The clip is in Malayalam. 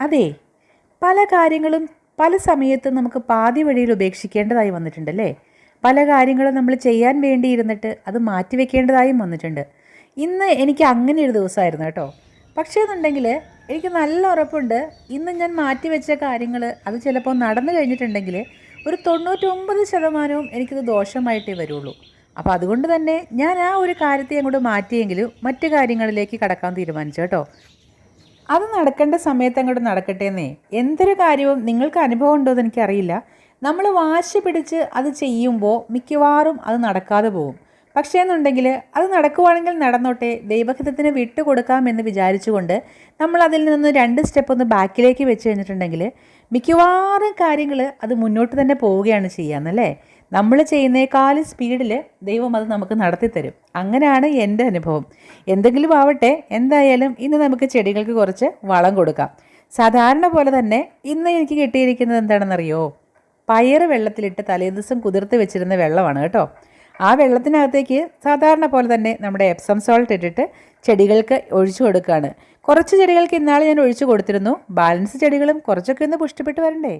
അതെ പല കാര്യങ്ങളും പല സമയത്തും നമുക്ക് പാതി വഴിയിൽ ഉപേക്ഷിക്കേണ്ടതായി വന്നിട്ടുണ്ടല്ലേ പല കാര്യങ്ങളും നമ്മൾ ചെയ്യാൻ വേണ്ടിയിരുന്നിട്ട് അത് മാറ്റിവെക്കേണ്ടതായും വന്നിട്ടുണ്ട്. ഇന്ന് എനിക്ക് അങ്ങനെ ഒരു ദിവസമായിരുന്നു കേട്ടോ. പക്ഷേ എന്നുണ്ടെങ്കിൽ എനിക്ക് നല്ല ഉറപ്പുണ്ട്. ഇന്ന് ഞാൻ മാറ്റിവെച്ച കാര്യങ്ങൾ അത് ചിലപ്പോൾ നടന്നു കഴിഞ്ഞിട്ടുണ്ടെങ്കിൽ ഒരു തൊണ്ണൂറ്റൊമ്പത് ശതമാനവും എനിക്കത് ദോഷമായിട്ടേ വരുള്ളൂ. അപ്പോൾ അതുകൊണ്ട് തന്നെ ഞാൻ ആ ഒരു കാര്യത്തെ അങ്ങോട്ട് മാറ്റിയെങ്കിലും മറ്റു കാര്യങ്ങളിലേക്ക് കടക്കാൻ തീരുമാനിച്ചു കേട്ടോ. അത് നടക്കേണ്ട സമയത്ത് അങ്ങോട്ട് നടക്കട്ടെ എന്നേ എന്തൊരു കാര്യവും നിങ്ങൾക്ക് അനുഭവം ഉണ്ടോ എന്ന് എനിക്കറിയില്ല. നമ്മൾ വാശി പിടിച്ച് അത് ചെയ്യുമ്പോൾ മിക്കവാറും അത് നടക്കാതെ പോകും. പക്ഷേ എന്നുണ്ടെങ്കിൽ അത് നടക്കുവാണെങ്കിൽ നടന്നോട്ടെ ദൈവഹിതത്തിന് വിട്ടുകൊടുക്കാമെന്ന് വിചാരിച്ചുകൊണ്ട് നമ്മൾ അതിൽ നിന്ന് രണ്ട് സ്റ്റെപ്പ് ഒന്ന് ബാക്കിലേക്ക് വെച്ച് കഴിഞ്ഞിട്ടുണ്ടെങ്കിൽ മിക്കവാറും കാര്യങ്ങൾ അത് മുന്നോട്ട് തന്നെ പോവുകയാണ് ചെയ്യാന്നല്ലേ? നമ്മൾ ചെയ്യുന്നേക്കാളും സ്പീഡിൽ ദൈവം അത് നമുക്ക് നടത്തിത്തരും. അങ്ങനെയാണ് എന്റെ അനുഭവം. എന്തെങ്കിലും ആവട്ടെ എന്തായാലും ഇന്ന് നമുക്ക് ചെടികൾക്ക് കുറച്ച് വളം കൊടുക്കാം. സാധാരണ പോലെ തന്നെ ഇന്ന് എനിക്ക് കിട്ടിയിരിക്കുന്നത് എന്താണെന്നറിയോ? പയർ വെള്ളത്തിലിട്ട് തലേദിവസം കുതിർത്ത് വെച്ചിരുന്ന വെള്ളമാണ് കേട്ടോ. ആ വെള്ളത്തിനകത്തേക്ക് സാധാരണ പോലെ തന്നെ നമ്മുടെ എപ്സം സോൾട്ട് ഇട്ടിട്ട് ചെടികൾക്ക് ഒഴിച്ചു കൊടുക്കുകയാണ്. കുറച്ച് ചെടികൾക്ക് ഇന്നാൾ ഞാൻ ഒഴിച്ചു കൊടുത്തിരുന്നു. ബാലൻസ് ചെടികളും കുറച്ചൊക്കെ ഒന്ന് പുഷ്ടിപ്പെട്ട് വരണ്ടേ?